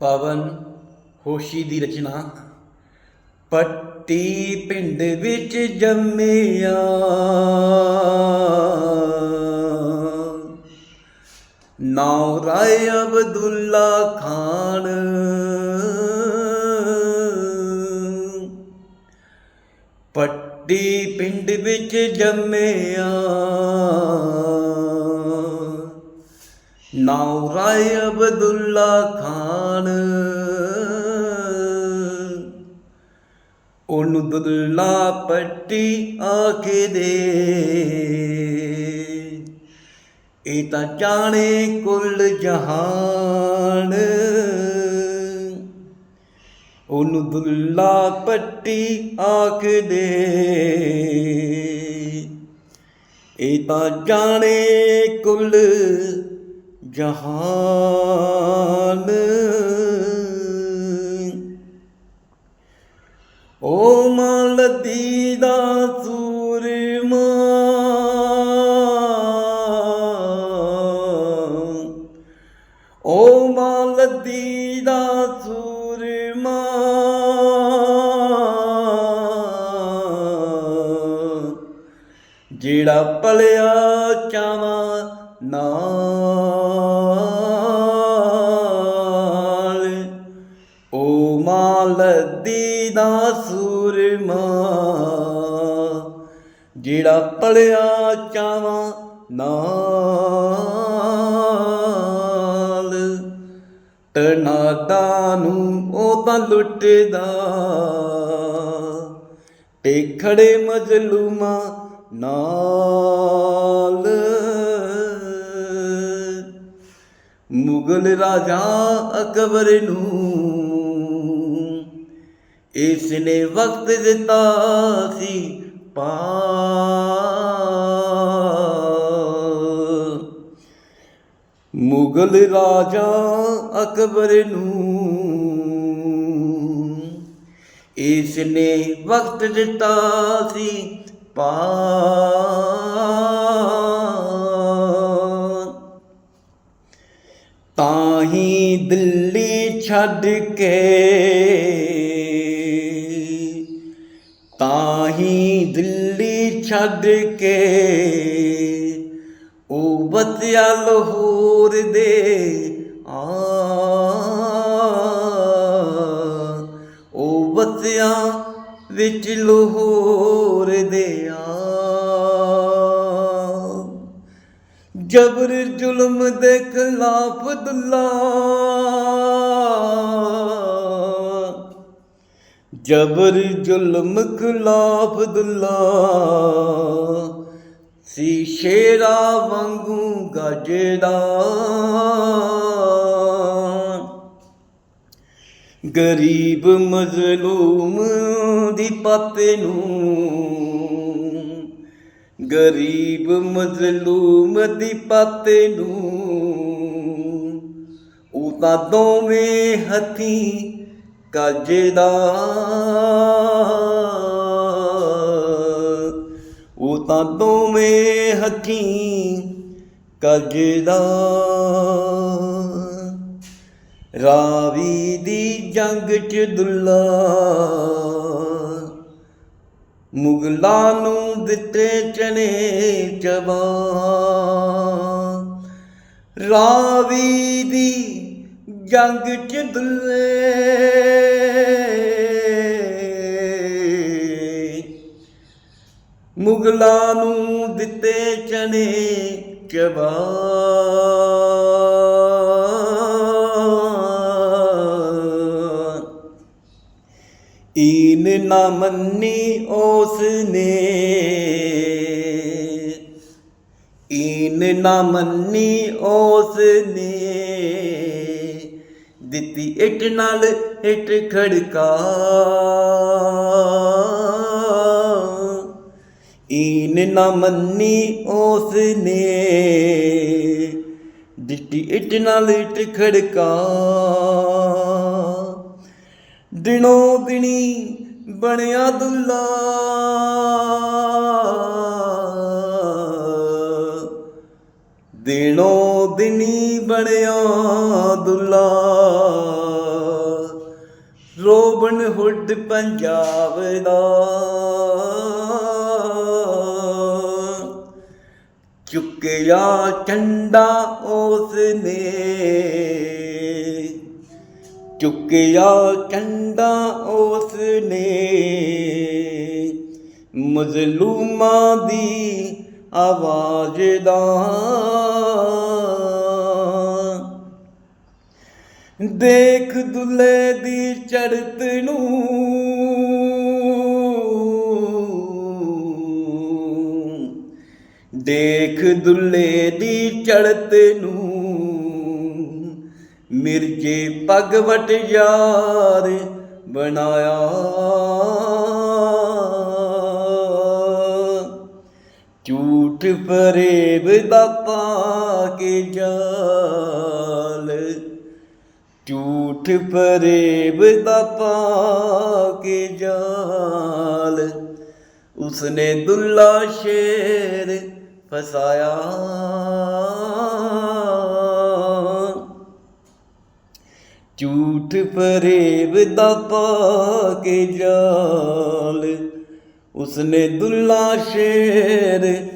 ਪਵਨ ਹੋਸ਼ੀ ਦੀ ਰਚਨਾ। ਪੱਟੀ ਪਿੰਡ ਵਿੱਚ ਜੰਮਿਆ। ਨਾਉ ਰਾਏ ਅਬਦੁੱਲਾ ਖਾਨ। ਪੱਟੀ ਪਿੰਡ ਵਿੱਚ ਜੰਮਿਆ। ਨਾਉ ਰਾਏ ਅਬਦੁੱਲਾ ਖਾਨ। ਉਹਨੂੰ ਦੁੱਲਾ ਪੱਟੀ ਆਖੇ ਦੇ। ਇਹ ਤਾਂ ਜਾਣੇ ਕੁੱਲ ਜਹਾਨ। ਉਹਨੂੰ ਦੁੱਲਾ ਪੱਟੀ ਆਖ ਦੇ। ਇਹ ਤਾਂ ਜਾਣੇ ਕੁੱਲ ਜਹਾਨ। ਓ ਮਲਦੀ ਦਾ ਸੂਰਮਾ ਓ ਮਲਦੀ ਦਾ ਸੂਰਮਾ ਜਿਹੜਾ ਪਲਿਆ ਚਾਵਾਂ ਮਾਲਦੀ ਦਾ ਸੂਰਮਾ, ਜਿਹੜਾ ਪਲਿਆ ਚਾਵਾਂ ਨਾਲ। ਤਨਾਦਾ ਨੂੰ ਉਹ ਤਾਂ ਲੁੱਟਦਾ ਤੇ ਖੜੇ ਮਜ਼ਲੂਮਾਂ ਨਾਲ। ਮੁਗਲ ਰਾਜਾ ਅਕਬਰ ਨੂੰ ਇਸ ਨੇ ਵਕਤ ਦਿੱਤਾ ਸੀ ਪਾ ਮੁਗਲ ਰਾਜਾ ਅਕਬਰ ਨੂੰ ਇਸ ਨੇ ਵਕਤ ਦਿੱਤਾ ਸੀ ਪਾ ਤਾਂ ਹੀ ਦਿੱਲੀ ਛੱਡ ਕੇ ਛੱਡ ਕੇ ਉਹ ਬਤਿਆ ਲਾਹੌਰ ਦੇ ਆ। ਉਹ ਬਤਿਆ ਵਿੱਚ ਲਾਹੌਰ ਦੇ ਆ। ਜਬਰ ਜ਼ੁਲਮ ਦੇ ਖਿਲਾਫ ਦੁੱਲਾ ਜਬਰ ਜ਼ੁਲਮ ਖਿਲਾਫ ਦੁੱਲਾ। ਸੀ ਸ਼ੇਰਾ ਵਾਂਗੂ ਗੱਜਦਾ। ਗਰੀਬ ਮਜ਼ਲੂਮ ਦੀ ਪਾਤੇ ਨੂੰ। ਗਰੀਬ ਮਜ਼ਲੂਮ ਦੀ ਪਾਤੇ ਨੂੰ। ਉਹ ਤਾਂ ਦੋਵੇਂ ਹੱਥੀ ਕੱਜਦਾ ਉਹ ਤਾਂ ਦੋਵੇਂ ਹੱਥੀ ਕੱਜਦਾ ਰਾਵੀ ਦੀ ਜੰਗ ਚ ਦੁੱਲਾ ਮੁਗਲਾਂ ਨੂੰ ਦਿੱਤੇ ਚਨੇ ਚਬਾ ਰਾਵੀ ਦੀ ਜੰਗ ਚ ਦੁੱਲੇ ਮੁਗਲਾਂ ਨੂੰ ਦਿੱਤੇ ਚਣੇ ਚਬਾ ਈਨ ਨਾ ਮੰਨੀ ਉਸ ਨੇ ਈਨ ਨਾ ਮੰਨੀ ਉਸ ਨੇ ਦਿੱਤੀ ਇੱਟ ਨਾਲ ਇੱਟ ਖੜਕਾ। ਈਨ ਨਾ ਮੰਨੀ ਉਸ ਨੇ ਦਿੱਤੀ ਇੱਟ ਨਾਲ ਇੱਟ ਖੜਕਾ। ਦਿਨੋਂ ਦਿਨੀ ਬਣਿਆ ਦੁੱਲਾ। ਦਿਨੋ ਦਿਨੀ ਬਣਿਆ ਦੁੱਲਾ। ਰੋਬਨ ਹੁੱਡ ਪੰਜਾਬ ਦਾ। ਚੁੱਕਿਆ ਝੰਡਾ ਉਸ ਨੇ। ਚੁੱਕਿਆ ਝੰਡਾ ਉਸ ਨੇ। ਮਜ਼ਲੂਮਾਂ ਦੀ ਆਵਾਜ਼ ਦਾ। ਦੇਖ ਦੁੱਲੇ ਦੀ ਚੜਤ ਨੂੰ। ਦੇਖ ਦੁੱਲੇ ਦੀ ਚੜਤ ਨੂੰ। ਮਿਰਜੇ ਪੱਗ ਵਟ ਯਾਰ ਬਣਾਇਆ। ਝੂਠ ਫਰੇਬ ਦਾ ਪਾ ਕੇ ਜਾਲ। ਝੂਠ ਫਰੇਬ ਦਾ ਪਾ ਕੇ ਜਾਲ। ਉਸਨੇ ਦੁੱਲਾ ਸ਼ੇਰ ਫਸਾਇਆ। ਝੂਠ ਫਰੇਬ ਦਾ ਪਾ ਕੇ ਜਾਲ। ਉਸਨੇ ਦੁੱਲਾ ਸ਼ੇਰ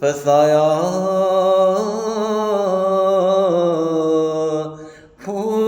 ਫਸਾਇਆ। ਹੋ